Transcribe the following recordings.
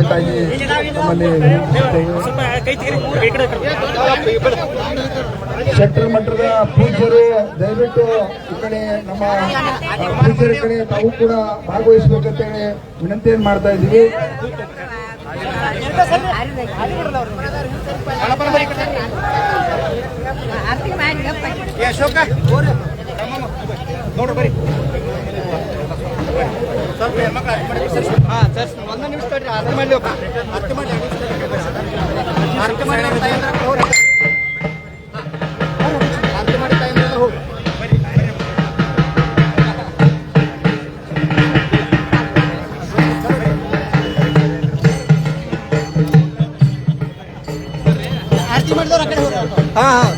ಭಾಗವಹಿಸಬೇಕಾಗಿ ನಮ್ಮಲ್ಲಿ ಮಠದ ಪೂಜ್ಯರು, ದಯವಿಟ್ಟು ಈ ಕಡೆ ನಮ್ಮ ಪೂಜ್ಯರ ಕಡೆ ತಾವು ಕೂಡ ಭಾಗವಹಿಸಬೇಕಂತೇಳಿ ವಿನಂತಿಯನ್ನು ಮಾಡ್ತಾ ಇದ್ದೀವಿ. ನೋಡ್ರಿ ಸ್ವಲ್ಪ ಒಂದು ನಿಮಿಷ. ಆರತಿ ಮಾಡಿದವ್ರು ಆ ಕಡೆ ಹೋಗ್ರಿ ಹಾಂ ಹಾಂ.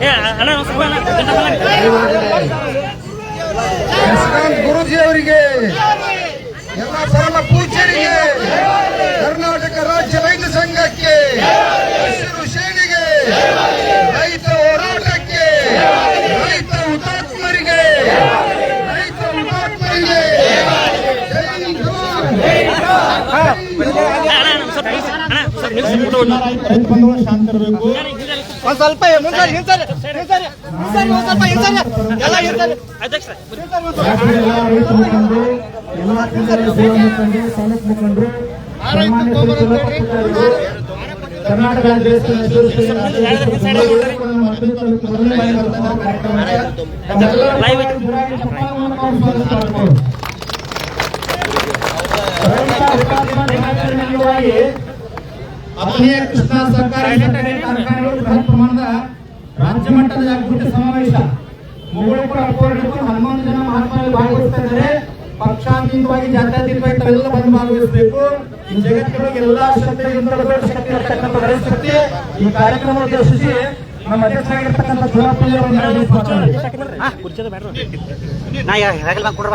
ಏ ಅಣ್ಣ ಒಂದ್ ಸ್ವಲ್ಪ ಅಣ್ಣ ಗಂಡ ಬಲ್ಲ. ಯಶವಂತ್ ಗುರುಜಿ ಅವರಿಗೆ ಎಲ್ಲ ಪರಮ ಪೂಜ್ಯರಿಗೆ ಕರ್ನಾಟಕ ರಾಜ್ಯ ರೈತ ಸಂಘಕ್ಕೆ ಹಸಿರು ಸೇನೆಗೆ ಸ್ವಲ್ಪ ಮುಂದ್ಸರಿ ಹಿಂಸರಿ ಹಿಂಸರಿ ಹಿಂಸರಿ ಒಂದ್ ಸ್ವಲ್ಪ ಎಲ್ಲ ಅಪನೀಯ ಕೃಷ್ಣ ಸರ್ಕಾರಿ ಸಕ್ಕರೆ ಕಾರ್ಖಾನೆಗಳು ಬೃಹತ್ ಪ್ರಮಾಣದ ರಾಜ್ಯ ಮಟ್ಟದ ಜಾಗೃತಿ ಸಮಾವೇಶ. ಮುಗುಳಪುರ ಅಪ್ಪವರಿಗೂ ಹನುಮಾನ್ ಜನ ಮಹಾತ್ಮರು ಭಾಗವಹಿಸ್ತಾ ಇದ್ದಾರೆ. ಪಕ್ಷಾತೀತವಾಗಿ ಜಾತ್ಯತೀತವಾಗಿ ತಾವೆಲ್ಲ ಬಂದು ಭಾಗವಹಿಸಬೇಕು. ಈ ಜಗತ್ತಿನೊಳಗೆ ಎಲ್ಲಾ ಶಕ್ತಿಗಿಂತ ದೊಡ್ಡ ಶಕ್ತಿ ಇರ್ತಕ್ಕಂಥ ಶಕ್ತಿ ಈ ಕಾರ್ಯಕ್ರಮ ಉದ್ದೇಶಿಸಿ ನಮ್ಮ ಅಧ್ಯಕ್ಷರಾಗಿರ್ತಕ್ಕಂಥ ಗುಲಾಬಿ ಅವರು ಕುರ್ಚದ ಬೇಡ್ರು ನಾ ಕೊಡ್ರ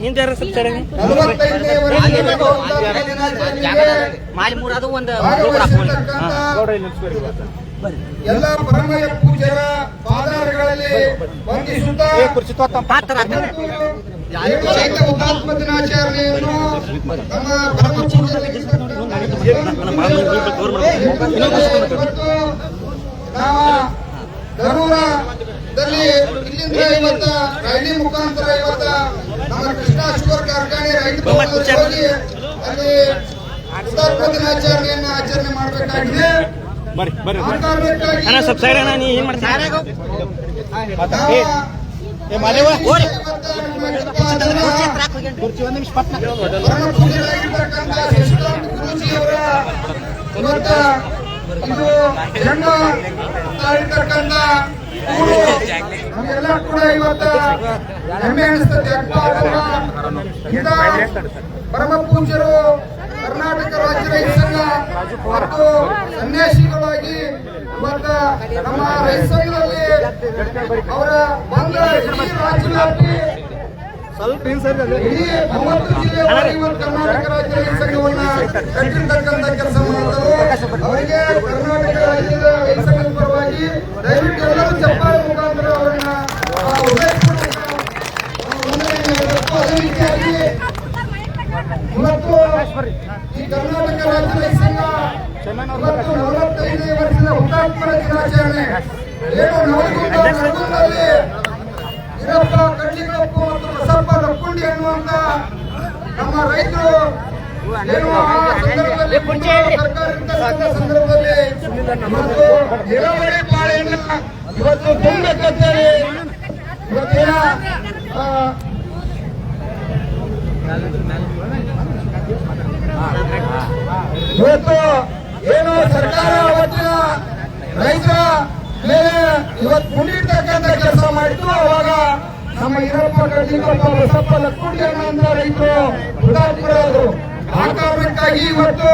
ಹಿಂದೆ ಮಾಲಿ ಮೂರ್ ಒಂದು ಎಲ್ಲ ಪರಮಯ ಪೂಜರ ಪಾದಾರಗಳಲ್ಲಿ ವಂದಿಸುತ್ತಾ ಹುತಾತ್ಮ ದಿನಾಚರಣೆಯನ್ನು ನಮ್ಮ ಪರಮ ಇವತ್ತು ನಾವು ಗರೂರದಲ್ಲಿ ಇಲ್ಲಿಂದ ಇವತ್ತ ರೈಲಿ ಮುಖಾಂತರ ಇವತ್ತ ನಮ್ಮ ಕೃಷ್ಣ ಶುಗರ್ ಕಾರ್ಖಾನೆ ರೈತ ಹೋಗಿ ಅಲ್ಲಿ ಹುತಾತ್ಮ ದಿನಾಚರಣೆಯನ್ನ ಆಚರಣೆ ಮಾಡಬೇಕಾಗಿದೆ. ಇವತ್ತು ಇದು ಜನ್ಮ ತಾಳಿರ್ತಕ್ಕಂಥ ಊರು. ನಮಗೆಲ್ಲ ಕೂಡ ಇವತ್ತ ಹೆಮ್ಮೆ ಅನಿಸ್ತದೆ ಪರಮ ಪೂಜ್ಯರು ಕರ್ನಾಟಕ ರಾಜ್ಯ ರೈತ ಸಂಘ ಮತ್ತು ಸನ್ಯಾಸಿಗಳಾಗಿ ಇವತ್ತ ನಮ್ಮ ರೈತ ಸಂಘದಲ್ಲಿ ಅವರ ಬಂದ ರಾಜ್ಯವ್ಯಾಪಿ ಸ್ವಲ್ಪ ಇಡೀ ಮೂವತ್ತು ಕರ್ನಾಟಕ ರಾಜ್ಯ ರೈತ ಸಂಘವನ್ನ ಕಟ್ಟಿರ್ತಕ್ಕಂಥ ಕೆಲಸ ಮಾಡಿದರು ಅವರಿಗೆ ಕರ್ನಾಟಕ ರಾಜ್ಯದ ರೈತ ಪರವಾಗಿ ದಯವಿಟ್ಟು ಎಲ್ಲರೂ ಚಪ್ಪಾಳೆ ಮುಖಾಂತರ ಅವರನ್ನ ಇವತ್ತು ಈ ಕರ್ನಾಟಕ ರಾಜ್ಯ ರೈತ ಸಂಘ ಇವತ್ತು ನಲವತ್ತೈದನೇ ವರ್ಷದ ಹುತಾತ್ಮರ ದಿನಾಚರಣೆ. ಏನು ನವಲಗುಂದ ನರಗುಂದಲ್ಲಿ ವೀರಪ್ಪ ಕಡ್ಲಿಕಪ್ಪು ಮತ್ತು ಬಸಪ್ಪ ರಪ್ಪುಂಡಿ ಅನ್ನುವಂತ ನಮ್ಮ ರೈತರು ಏನು ಆ ಸಂದರ್ಭದಲ್ಲಿ ಸರ್ಕಾರ ಇರ್ತಕ್ಕಂಥ ಸಂದರ್ಭದಲ್ಲಿ ನೀರಾವರಿ ಪಾಳೆಯನ್ನ ಇವತ್ತು ತುಂಬಬೇಕಂತೇಳಿ ಇವತ್ತಿನ ಇವತ್ತು ಏನು ಸರ್ಕಾರ ಅವತ್ತಿನ ರೈತರ ಮೇಲೆ ಇವತ್ತು ಮುಂದಿರ್ತಕ್ಕಂಥ ಕೆಲಸ ಮಾಡಿತು ಅವಾಗ ನಮ್ಮ ಈರಪ್ಪ ಕಡ್ಲಿಕಪ್ಪ ಬಸಪ್ಪ ಲಕ್ಕುಂಡಿ ಅಂತ ರೈತರು ಹುತಾತ್ಮರಾದ್ರು ಆ ಕಾರಣಕ್ಕಾಗಿ ಇವತ್ತು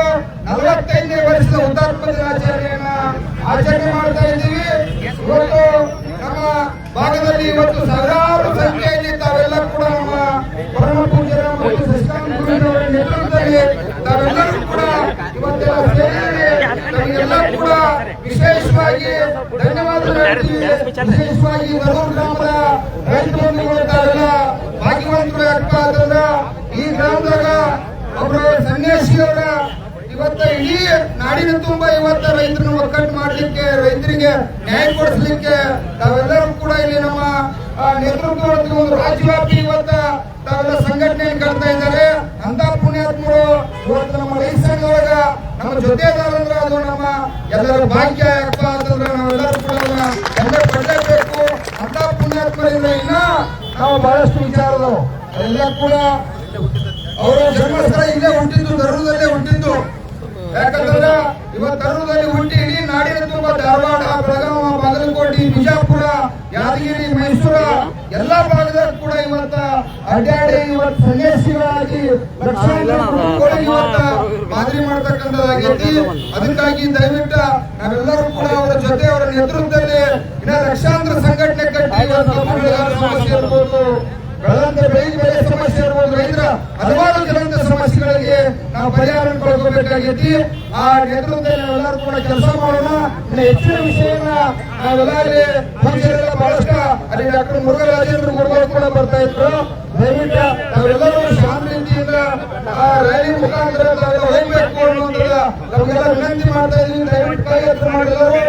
ನಲವತ್ತೈದನೇ ವರ್ಷದ ಹುತಾತ್ಮ ದಿನಾಚರಣೆಯನ್ನ ಆಚರಣೆ ಮಾಡ್ತಾ ಇದ್ದೀವಿ. ಇವತ್ತು ನಮ್ಮ ಭಾಗದಲ್ಲಿ ಇವತ್ತು ಸಾವಿರಾರು ಸಂಖ್ಯೆಯಲ್ಲಿ ತಾವೆಲ್ಲ ಕೂಡ ನಮ್ಮ ಪರಮ ಪೂಜ್ಯರ ಮತ್ತು ಶಶಿಕಾಂತ್ ನೇತೃತ್ವದಲ್ಲಿ ತಾವೆಲ್ಲರೂ ಕೂಡ ಇವತ್ತೆಲ್ಲ ಸೇರಿ ನಮಗೆಲ್ಲ ಕೂಡ ವಿಶೇಷವಾಗಿ ಧನ್ಯವಾದ ವಿಶೇಷವಾಗಿ ವರೂರ್ ಗ್ರಾಮದ ರೈತ ಬಂಧುಗಳು ತಾವೆಲ್ಲ ಭಾಗ್ಯವಂತರು ಈ ಸನ್ಯಾಸಿಯವರ ಇವತ್ತ ಇಡೀ ನಾಡಿನ ತುಂಬ ಇವತ್ತ ರೈತರನ್ನ ಒಕ್ಕಟ್ಟು ಮಾಡಲಿಕ್ಕೆ, ರೈತರಿಗೆ ನ್ಯಾಯ ಕೊಡಿಸ್ಲಿಕ್ಕೆ ತಾವೆಲ್ಲರೂ ಕೂಡ ಇಲ್ಲಿ ನಮ್ಮ ನೇತೃತ್ವದ ಒಂದು ರಾಜ್ಯವ್ಯಾಪಿ ಇವತ್ತ ತಾವೆಲ್ಲ ಸಂಘಟನೆ ಕಟ್ತಾ ಇದ್ದಾರೆ. ಅಂತ ಪುಣ್ಯಾತ್ಮರು ಇವತ್ತು ನಮ್ಮ ರೈತ ಸಂಘದೊಳಗ ನಮ್ಮ ಜೊತೆದಾರಂದ್ರೆ ಅದು ನಮ್ಮ ಎಲ್ಲರ ಭಾಗ್ಯ, ಯಾಕಪ್ಪ ಅಂತಂದ್ರೆ ನಾವೆಲ್ಲರೂ ಕೂಡ ಅದನ್ನ ಎಲ್ಲ ಪಡಲೇಬೇಕು. ಅಂತ ಪುಣ್ಯಾತ್ಮರಿಂದ ಇನ್ನ ನಾವು ಬಹಳಷ್ಟು ವಿಚಾರದವು. ಎಲ್ಲ ಕೂಡ ಅವರ ಜನ್ಮಸ್ಥಳ ಇಲ್ಲೇ ಹುಟ್ಟಿದ್ದು, ಧರ್ಮದಲ್ಲೇ ಹುಟ್ಟಿದ್ದು. ಯಾಕಂದ್ರೆ ಇವತ್ತು ಧರ್ಮದಲ್ಲಿ ಹುಟ್ಟಿ ಇಡೀ ನಾಡಿನ ತುಂಬ ಧಾರವಾಡ ಬೆಳಗಾವ ಬಾಗಲಕೋಟೆ ಬಿಜಾಪುರ ಯಾದಗಿರಿ ಮೈಸೂರ ಎಲ್ಲಾ ಭಾಗದಾಗ ಕೂಡ ಇವತ್ತ ಅಡ್ಡಾಡಿ ಇವತ್ತು ಸನ್ಯಾಸಿಗಳಾಗಿ ಇವತ್ತ ಮಾದರಿ ಮಾಡ್ತಕ್ಕಂಥದ್ದಾಗೈತಿ ಅದಕ್ಕಾಗಿ ದಯವಿಟ್ಟು ನಾವೆಲ್ಲರೂ ಕೂಡ ಅವರ ಜೊತೆ ಅವರ ನೇತೃತ್ವದಲ್ಲಿ ಇನ್ನ ಲಕ್ಷಾಂತರ ಸಂಘಟನೆ ಕಟ್ಟಿ ಇವತ್ತು ಸಮಸ್ಯೆ ಬೆಳೆದಂತ ಬೆಳೆಗೆ ಬೆಳೆ ಪಡ್ಕೋಬೇಕಾಗೈತಿ ಆ ನೇತೃತ್ವದಲ್ಲಿ ನಾವೆಲ್ಲರೂ ಕೂಡ ಕೆಲಸ ಮಾಡೋಣ. ಇನ್ನು ಹೆಚ್ಚಿನ ವಿಷಯವನ್ನ ನಾವೆಲ್ಲ ಪೂಜೆಲ್ಲ ಬಹಳಷ್ಟು ಅಲ್ಲಿ ಡಾಕ್ಟರ್ ಮುರುಘರಾಜೇಂದ್ರ ಗುರುಗಳು ಕೂಡ ಬರ್ತಾ ಇದ್ರು. ದಯವಿಟ್ಟು ನಾವೆಲ್ಲರೂ ಶಾಂತಿಯಿಂದ ಆ ರ್ಯಾಲಿ ಮುಖಾಂತರ ನಾವೆಲ್ಲ ಹೋಗ್ಬೇಕು ಅನ್ನೋದ್ರ ನಮಗೆಲ್ಲ ವಿನಂತಿ ಮಾಡ್ತಾ ಇದ್ದೀನಿ. ದಯವಿಟ್ಟು ಕೈ ಎತ್ತರ ಮಾಡಿದವರು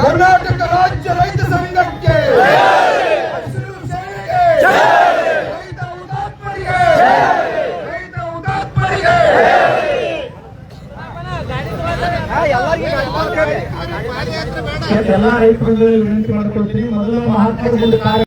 ಕರ್ನಾಟಕ ರಾಜ್ಯ ರೈತ ಸಂಘಕ್ಕೆ ಎಲ್ಲ ರೈತರಲ್ಲಿ ವಿನಂತಿ ಮಾಡ್ಕೊಳ್ತೀನಿ. ಮೊದಲು ಮಹಾತ್ಮ ಕಾರ್ಯ